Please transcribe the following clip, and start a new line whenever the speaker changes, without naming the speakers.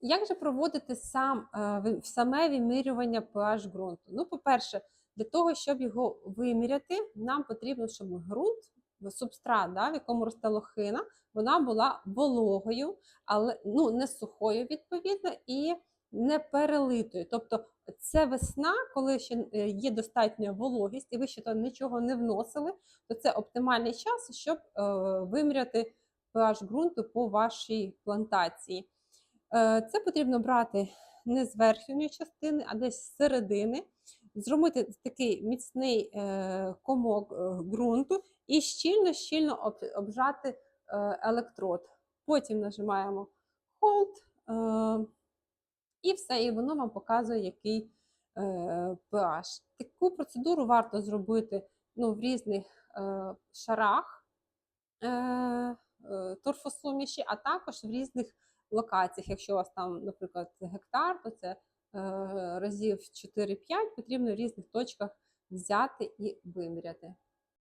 Як же проводити сам, е, саме вимірювання pH ґрунту? Ну, по-перше, для того, щоб його виміряти, нам потрібно, щоб ґрунт, субстрат, да, в якому росте лохина, вона була вологою, але ну, не сухою, відповідно, і не перелитою. Тобто це весна, коли ще е, є достатня вологість, і ви ще то нічого не вносили, то це оптимальний час, щоб е, виміряти pH ґрунту по вашій плантації. Е, Це потрібно брати не з верхньої частини, а десь з середини, зробити такий міцний е, комок е, ґрунту і щільно-щільно обжати електрод. Потім нажимаємо Hold, і все, і воно вам показує, який pH. Таку процедуру варто зробити ну, в різних шарах торфосуміші, а також в різних локаціях. Якщо у вас там, наприклад, гектар, то це е, разів 4-5 потрібно в різних точках взяти і виміряти.